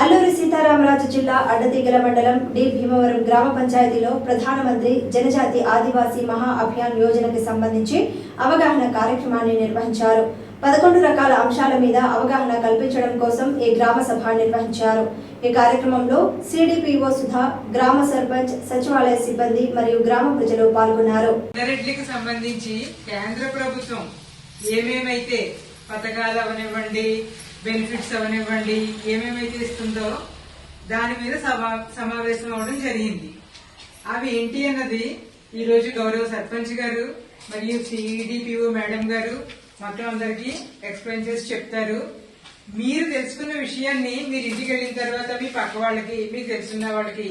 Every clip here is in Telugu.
అల్లూరి సీతారామరాజు జిల్లా అడ్డతీగల మండలం డి. భీమవరం గ్రామ పంచాయతీలో ప్రధానమంత్రి జనజాతి ఆదివాసీ మహా అభియాన్ యోజనకి సంబంధించి అవగాహన కార్యక్రమాన్ని నిర్వహించారు. పదకొండు రకాల అంశాల మీద అవగాహన కల్పించడం కోసం ఈ గ్రామ సభ నిర్వహించారు. ఈ కార్యక్రమంలో సిడిపిఓ సుధా గ్రామ సర్పంచ్ సచివాలయ సిబ్బంది మరియు గ్రామ ప్రజలు పాల్గొన్నారు. సంబంధించి కేంద్ర ప్రభుత్వం ఏమేమైతే పథకాలు అవనివ్వండి బెనిఫిట్స్ అవనివ్వండి ఏమేమైతే ఇస్తుందో దాని మీద సభా సమావేశం అవడం జరిగింది. అవి ఏంటి అన్నది ఈ రోజు గౌరవ సర్పంచ్ గారు మరియు సిఈడిపిఓ మేడం గారు మొత్తం అందరికి ఎక్స్ప్లెయిన్ చేసి చెప్తారు. మీరు తెలుసుకున్న విషయాన్ని మీరు ఇంటికి వెళ్ళిన తర్వాత మీ పక్క వాళ్ళకి మీకు తెలుసున్న వాళ్ళకి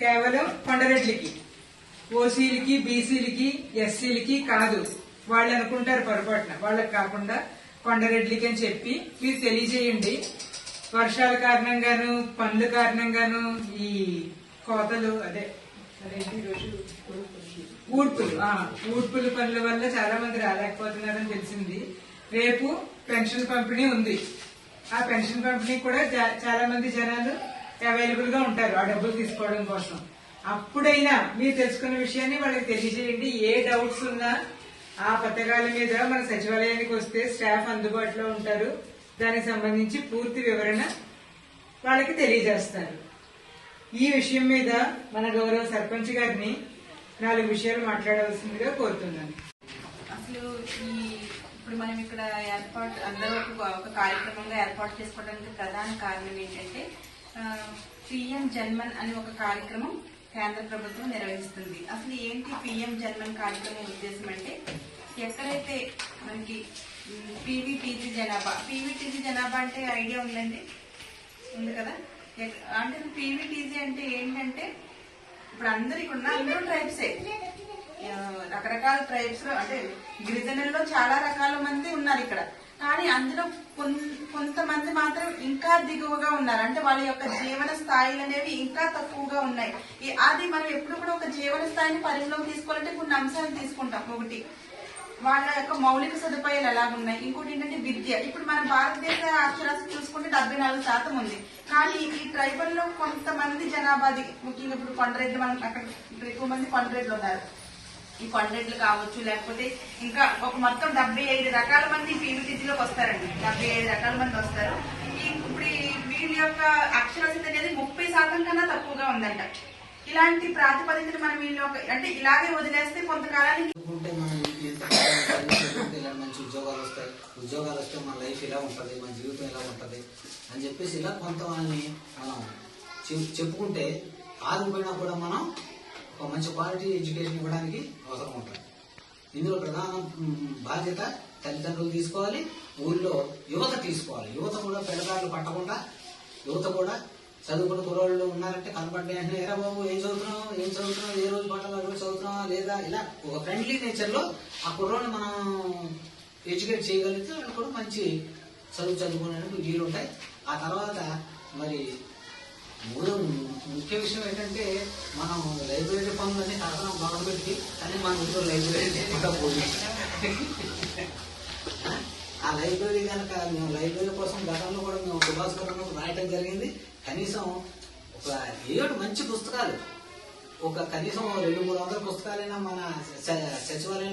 కేవలం కొండరెడ్లకి ఓసీలకి బీసీలకి ఎస్సీలకి కాదు. వాళ్ళు అనుకుంటారు పొరపాటున వాళ్ళకి కాకుండా కొండరెడ్లకి అని చెప్పి మీరు తెలియజేయండి. వర్షాల కారణంగాను పనుల కారణంగాను ఈ కోతలు అదే ఊర్పులు ఊర్పులు ఊడ్పులు పనుల వల్ల చాలా మంది రాలేకపోతున్నారని తెలిసింది. రేపు పెన్షన్ పంపిణీ ఉంది. ఆ పెన్షన్ పంపిణీ కూడా చాలా మంది జనాలు అవైలబుల్గా ఉంటారు ఆ డబ్బులు తీసుకోవడం కోసం. అప్పుడైనా మీరు తెలుసుకున్న విషయాన్ని వాళ్ళకి తెలియజేయండి. ఏ డౌట్స్ ఉన్నా ఆ పథకాల మీద మన సచివాలయానికి వస్తే స్టాఫ్ అందుబాటులో ఉంటారు. దానికి సంబంధించి పూర్తి వివరణ వాళ్ళకి తెలియజేస్తారు. ఈ విషయం మీద మన గౌరవ సర్పంచ్ గారిని నాలుగు విషయాలు మాట్లాడవలసిందిగా కోరుతున్నాను. అసలు ఈ ఇప్పుడు మనం ఇక్కడ ఏర్పాటు అందరూ ఒక ఒక కార్యక్రమంగా ఏర్పాటు చేసుకోవడానికి ప్రధాన కారణం ఏంటంటే పిఎం జన్మన్ అని ఒక కార్యక్రమం కేంద్ర ప్రభుత్వం నిర్వహిస్తుంది. అసలు ఏంటి పిఎం జన్మన్ కార్యక్రమం ఉద్దేశం అంటే ఎక్కడైతే మనకి పీవీటీజీ జనాభా పీవీటీజీ జనాభా అంటే ఐడియా ఉందండి? ఉంది కదా? అంటే పీవీటీజీ అంటే ఏంటంటే ఇప్పుడు అందరు ఇక్కడ ఉన్న అందరూ ట్రైబ్సే రకరకాల ట్రైబ్స్ అంటే గిరిజనుల్లో చాలా రకాల మంది ఉన్నారు ఇక్కడ. కానీ అందులో కొంతమంది మాత్రం ఇంకా దిగువగా ఉన్నారు. అంటే వాళ్ళ యొక్క జీవన స్థాయిలు అనేవి ఇంకా తక్కువగా ఉన్నాయి. అది మనం ఎప్పుడు కూడా ఒక జీవన స్థాయిని పరిగణలోకి తీసుకోవాలంటే కొన్ని అంశాలు తీసుకుంటాం. ఒకటి వాళ్ళ యొక్క మౌలిక సదుపాయాలు ఎలాగున్నాయి ఇంకోటి ఏంటంటే విద్య. ఇప్పుడు మన భారతదేశ అక్షరాస్యత చూసుకుంటే డెబ్బై నాలుగు శాతం ఉంది. కానీ ఈ ట్రైబల్లో కొంతమంది జనాభాది ముఖ్యంగా ఇప్పుడు కొండరెడ్డి మనం అక్కడ ఎక్కువ మంది కొండరెడ్లు ఉన్నారు. ఈ కొండరెడ్లు కావచ్చు లేకపోతే ఇంకా ఒక మొత్తం డెబ్బై ఐదు రకాల మంది పీవీటీసీలోకి వస్తారండి. డెబ్బై ఐదు రకాల మంది వస్తారు. ఇప్పుడు వీళ్ళ యొక్క అక్షరాస్యత అనేది ముప్పై శాతం కన్నా తక్కువగా ఉందంట. ఇలాంటి ప్రాతిపదికను మనం వీళ్ళ అంటే ఇలాగే వదిలేస్తే కొంతకాలానికి మనం మంచి ఉద్యోగాలు వస్తాయి. ఉద్యోగాలు వస్తే మన లైఫ్ ఇలా ఉంటుంది మన జీవితం ఇలా ఉంటుంది అని చెప్పేసి ఇలా కొంత మనం చెప్- చెప్పుకుంటే ఆగిపోయినా కూడా మనం ఒక మంచి క్వాలిటీ ఎడ్యుకేషన్ ఇవ్వడానికి అవసరం ఉంటుంది. ఇందులో ప్రధాన బాధ్యత తల్లిదండ్రులు తీసుకోవాలి ఊళ్ళో యువత తీసుకోవాలి. యువత కూడా పెడదారులు పట్టకుండా యువత కూడా చదువుకున్న కుర్రోళ్ళు ఉన్నారంటే కనపడ్డే అంటే ఎరా బాబు ఏం చదువుతున్నావు? ఏం చదువుతున్నావు? ఏ రోజు పట్టాలి రోజు చదువుతున్నావా? లేదా? ఇలా ఒక ఫ్రెండ్లీ నేచర్లో ఆ కుర్రోళ్ళని మనం ఎడ్యుకేట్ చేయగలిగితే వాళ్ళు కూడా మంచి చదువు చదువుకునేందుకు వీలుంటాయి. ఆ తర్వాత మరి మూడో ముఖ్య విషయం ఏంటంటే మనం లైబ్రరీ పనులన్నీ బాగా పెట్టి కానీ మన ఇంట్లో లైబ్రరీ పోయింది. ఆ లైబ్రరీ కనుక మేము లైబ్రరీ కోసం గతంలో కూడా మేము సుభాస్కర్ రాయటం జరిగింది. కనీసం ఒక ఏడు మంచి పుస్తకాలు ఒక కనీసం రెండు మూడు వందల పుస్తకాలైనా మన సచివాలయం